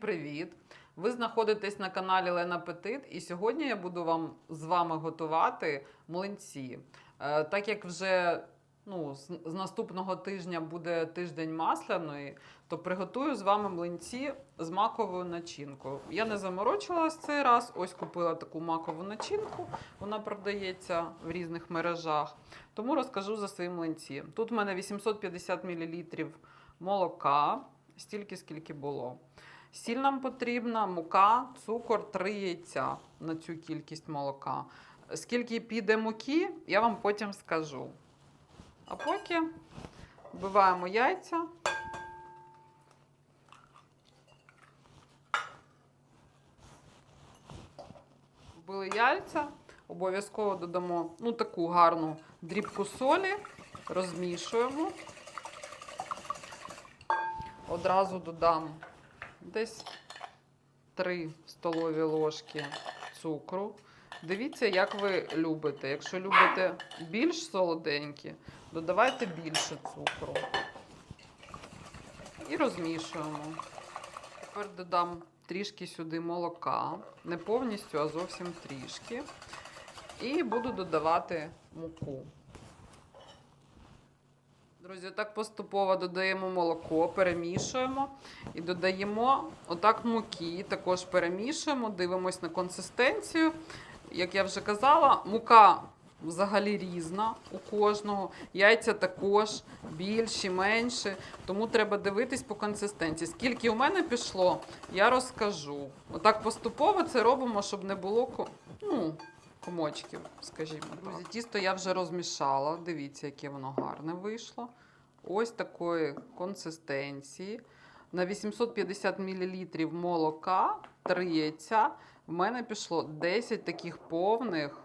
привіт! Ви знаходитесь на каналі Лена Петит, і сьогодні я буду вам з вами готувати млинці. Е, Так як вже ну, з, з наступного тижня буде тиждень масляної, то приготую з вами млинці з маковою начинкою. Я не заморочилась цей раз. Ось купила таку макову начинку. Вона продається в різних мережах. Тому розкажу за свої млинці. Тут в мене 850 мл молока, стільки скільки було. Сіль нам потрібна, мука, цукор, 3 яйця на цю кількість молока. Скільки піде муки, я вам потім скажу. А поки вбиваємо яйця. Вбили яйця, обов'язково додамо ну, таку гарну дрібку солі, розмішуємо. Одразу додам десь 3 столові ложки цукру. Дивіться, як ви любите. Якщо любите більш солоденькі, додавайте більше цукру. І розмішуємо. Тепер додам трішки сюди молока. Не повністю, а зовсім трішки. І буду додавати муку. Друзі, так поступово додаємо молоко, перемішуємо і додаємо отак муки, також перемішуємо, дивимось на консистенцію. Як я вже казала, мука взагалі різна у кожного. Яйця також більші, менші. Тому треба дивитись по консистенції. Скільки у мене пішло, я розкажу. Отак поступово це робимо, щоб не було ну, комочків, скажімо. Друзі, тісто я вже розмішала. Дивіться, яке воно гарне вийшло. Ось такої консистенції. На 850 мл молока, 3 яйця. В мене пішло 10 таких повних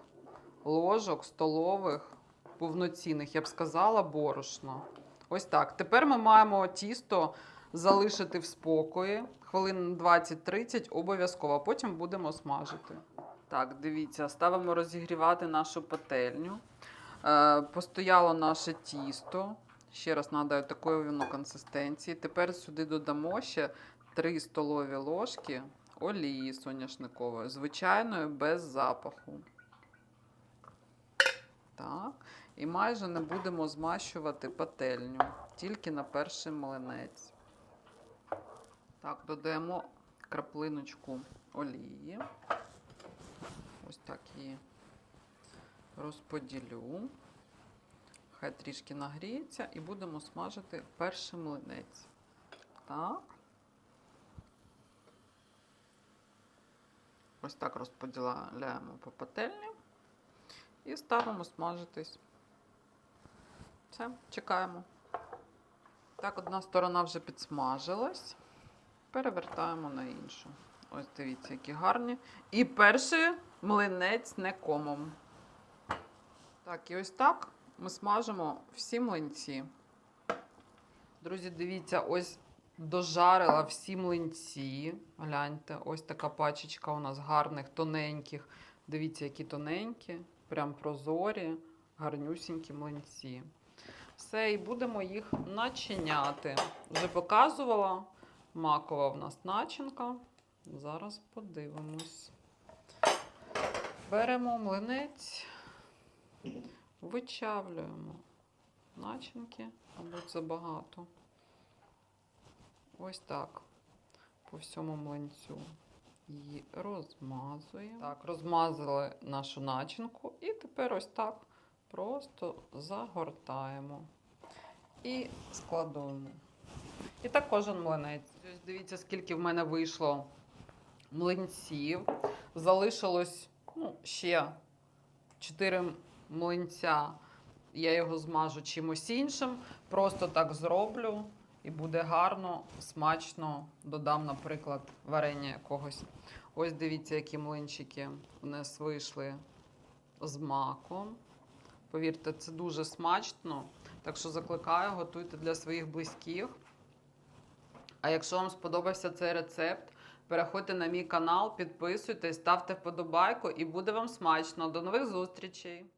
ложок столових, повноцінних, я б сказала, борошна. Ось так. Тепер ми маємо тісто залишити в спокої. Хвилин 20-30 обов'язково, потім будемо смажити. Так, дивіться, ставимо розігрівати нашу пательню. Е, постояло наше тісто. Ще раз нагадаю, такої воно консистенції. Тепер сюди додамо ще 3 столові ложки олії соняшникової, звичайної, без запаху. Так. І майже не будемо змащувати пательню, тільки на перший млинець. Так, додаємо краплиночку олії. Ось так її розподілю. Хай трішки нагріється і будемо смажити перший млинець. Так. Ось так розподіляємо по пательні і ставимо смажитись. Все, чекаємо. Так, одна сторона вже підсмажилась. Перевертаємо на іншу. Ось дивіться, які гарні. І перший млинець не комом. Так, і ось так ми смажимо всі млинці. Друзі, дивіться, ось дожарила всі млинці. Гляньте, ось така пачечка у нас гарних, тоненьких. Дивіться, які тоненькі, прям прозорі, гарнюсінькі млинці. Все, і будемо їх начиняти. Вже показувала макова в нас начинка. Зараз подивимось. Беремо млинець, вичавлюємо начинки, мабуть, забагато. Ось так. По всьому млинцю її розмазуємо. Так, розмазали нашу начинку. І тепер ось так просто загортаємо і складуємо. І так кожен млинець. Ось дивіться, скільки в мене вийшло млинців. Залишилось ну, ще 4 млинця. Я його змажу чимось іншим. Просто так зроблю. І буде гарно, смачно. Додам, наприклад, варення якогось. Ось дивіться, які млинчики у нас вийшли з маком. Повірте, це дуже смачно. Так що закликаю, готуйте для своїх близьких. А якщо вам сподобався цей рецепт, переходьте на мій канал, підписуйтесь, ставте вподобайку і буде вам смачно. До нових зустрічей!